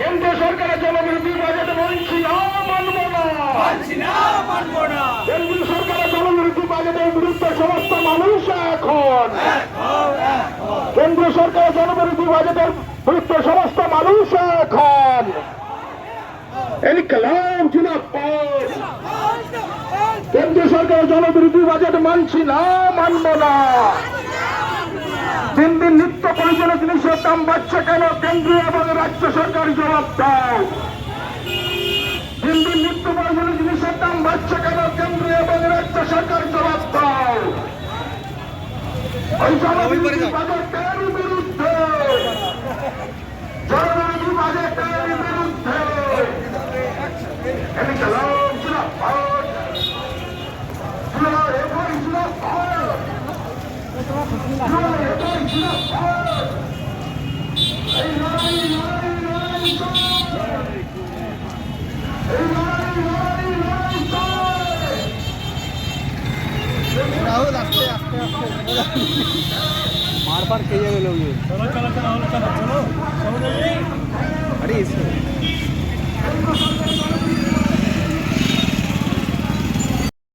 কেন্দ্র সরকারের জনবিরোধী বাজেট বলছি না মানব না। মানব কেন্দ্র সরকারের জনবিরোধী বাজেটের বিরুদ্ধে সমস্ত মানুষ এখন। কেন্দ্র সরকারের জনবিরোধী বাজেটের বিরুদ্ধে সমস্ত মানুষ এখন। ইনকলাম জিনাবাদ কেন্দ্র সরকার জনবিরোধী বাজেট মানছি না মানব না। তিন দিন নিত্য দাম বাড়ছে কেন কেন্দ্রীয় এবং রাজ্য সরকার জবাব দাও? নিত্য প্রয়োজনীয় জিনিসের দাম বাড়ছে কেন কেন্দ্রীয় এবং রাজ্য সরকার জবাব দাও? ওই জনবিরোধী বাজেটের বিরুদ্ধে। জনবিরোধী বাজেটের বিরুদ্ধে মার পার খেয়ে যাবে লোকজন চলো চলো চলো চলো চলো আরে